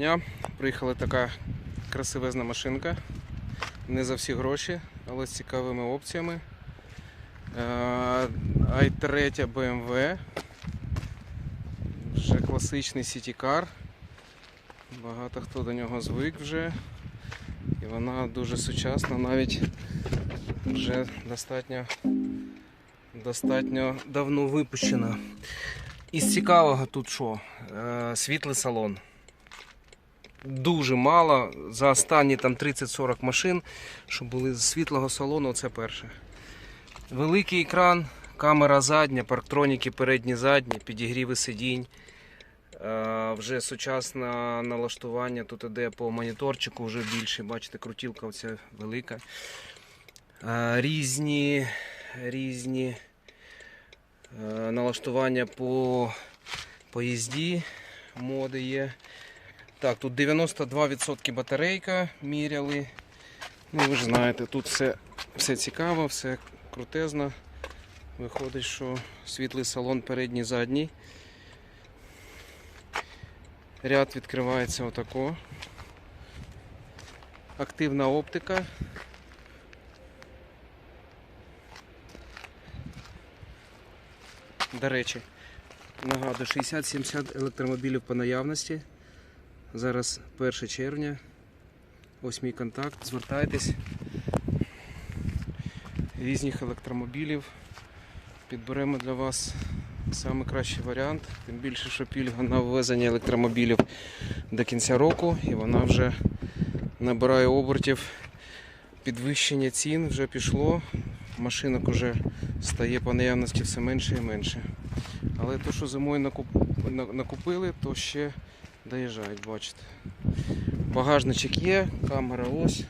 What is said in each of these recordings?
Дня приїхала така красивезна машинка. Не за всі гроші, але з цікавими опціями. Е, i3 BMW. Вже класичний Car. Багато хто до нього звик вже. І вона дуже сучасна, навіть вже достатньо, достатньо давно випущена. Із цікавого тут що? Е, Світлий салон. Дуже мало. За останні там 30-40 машин, що були з світлого салону, це перше. Великий екран, камера задня, парктроніки передні задні, підігріви сидінь. Е, Вже сучасне налаштування тут іде по моніторчику вже більше. Бачите, крутілка оця велика. Е, Різні, різні е, налаштування по поїзді, моди є. Так, тут 92% батарейка міряли. Ну, ви ж знаєте, тут все, все цікаво, все крутезно. Виходить, що світлий салон передній задній. Ряд відкривається отако. Активна оптика. До речі, нагадую, 60-70 електромобілів по наявності. Зараз 1 червня. Ось мій контакт. Звертайтесь. Різних електромобілів. Підберемо для вас найкращий варіант. Тим більше, що пільга на ввезення електромобілів до кінця року і вона вже набирає обертів. Підвищення цін вже пішло. Машинок вже стає по наявності все менше і менше. Але то, що зимою накуп- накупили, то ще доїжджають, бачите. Багажничок є, камера ось.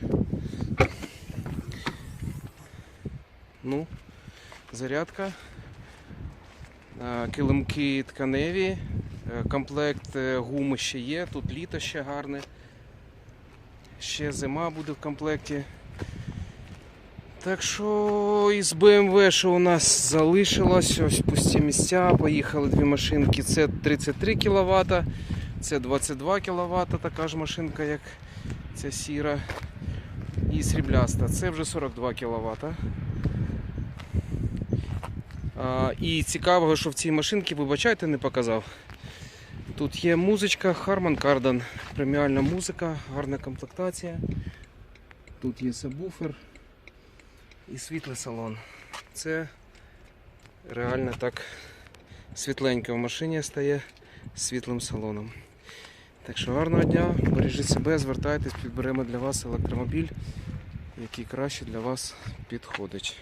Ну, зарядка. Килимки тканеві. Е, Комплект е, гуми ще є, тут літо ще гарне. Ще зима буде в комплекті. Так що із BMW, що у нас залишилось, ось пусті місця, поїхали дві машинки. Це 33 кВт, це 22 кВт, така ж машинка, як ця сіра. І срібляста, це вже 42 кВт. І цікавого, що в цій машинці, вибачайте, не показав. Тут є музичка Harman Kardon, преміальна музика, гарна комплектація. Тут є сабвуфер і світлий салон. Це реально так світленько в машині стає світлим салоном. Так що гарного дня, бережіть себе, звертайтесь, підберемо для вас електромобіль, який краще для вас підходить.